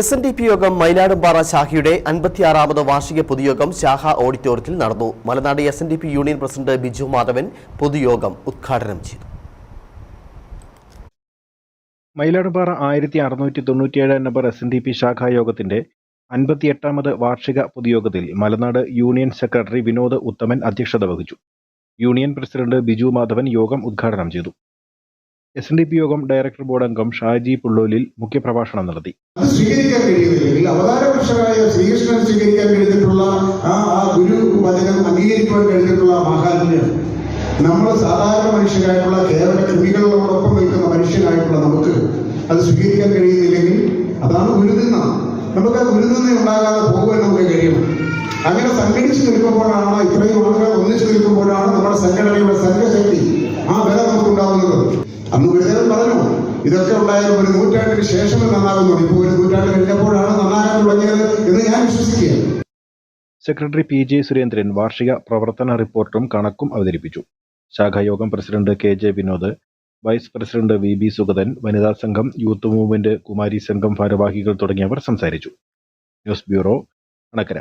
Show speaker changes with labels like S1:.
S1: S N D P യോഗം മയിലാടുംപാറ ശാഖയുടെ അൻപത്തിയാറാമത് വാർഷിക പൊതുയോഗം ശാഖ ഓഡിറ്റോറിയത്തിൽ നടന്നു. Malanad S N D P union president Biju Madhavan പൊതുയോഗം ഉദ്ഘാടനം ചെയ്തു.
S2: മയിലാടുംപാറ ആയിരത്തി അറുന്നൂറ്റി തൊണ്ണൂറ്റിയേഴ് number S N D P ശാഖാ യോഗത്തിന്റെ അൻപത്തിയെട്ടാമത് വാർഷിക പൊതുയോഗത്തിൽ മലനാട് യൂണിയൻ സെക്രട്ടറി വിനോദ് ഉത്തമൻ അധ്യക്ഷത വഹിച്ചു. യൂണിയൻ പ്രസിഡന്റ് ബിജു മാധവൻ യോഗം ഉദ്ഘാടനം ചെയ്തു. എസ് എൻ ഡി പി യോഗം ഡയറക്ടർ ബോർഡ് അംഗം ഷാജി പുള്ളോലിൽ മുഖ്യപ്രഭാഷണം നടത്തി.
S3: സ്വീകരിക്കാൻ കഴിയുന്നില്ലെങ്കിൽ അവതാരപക്ഷമായ ശ്രീകൃഷ്ണൻ സ്വീകരിക്കാൻ കഴിഞ്ഞിട്ടുള്ള ആ ആ ഗുരു വചനം അംഗീകരിക്കുവാൻ കഴിഞ്ഞിട്ടുള്ള മഹാത്മ്യം നമ്മൾ സാധാരണ മനുഷ്യരായിട്ടുള്ള കേരള കൃമികളോടൊപ്പം നിൽക്കുന്ന മനുഷ്യനായിട്ടുള്ള നമുക്ക് അത് സ്വീകരിക്കാൻ കഴിയുന്നില്ലെങ്കിൽ അതാണ് ഗുരുനിന്ന നമുക്ക് ആ ഗുരുനിന്ന ഉണ്ടാകാതെ പോകുവാൻ നമുക്ക് കഴിയും. അങ്ങനെ സംഘടിച്ച് നിൽക്കുമ്പോഴാണ് ഇത്രയും ആളുകൾ ഒന്നിച്ചു നിൽക്കുമ്പോഴാണ് നമ്മുടെ സംഘടനയുടെ സംഘശക്തി. ആ ബലം അന്ന് ഗുരുദേവൻ പറഞ്ഞു. ഇതൊക്കെ ഉണ്ടായാലും ഒരു നൂറ്റാണ്ടിന് ശേഷമേ നന്നാകുന്നുള്ളൂ ഇപ്പോൾ ഒരു നൂറ്റാണ്ട് കഴിഞ്ഞപ്പോഴാണ് നന്നാകാൻ തുടങ്ങിയത് എന്ന് ഞാൻ വിശ്വസിക്കുകയാണ്.
S2: സെക്രട്ടറി പി ജെ സുരേന്ദ്രൻ വാർഷിക പ്രവർത്തന റിപ്പോർട്ടും കണക്കും അവതരിപ്പിച്ചു. ശാഖായോഗം president K J Vinod vice president V B Sugathan വനിതാ സംഘം യൂത്ത് മൂവ്മെന്റ് കുമാരി സംഘം ഭാരവാഹികൾ തുടങ്ങിയവർ സംസാരിച്ചു. News bureau Anakkara.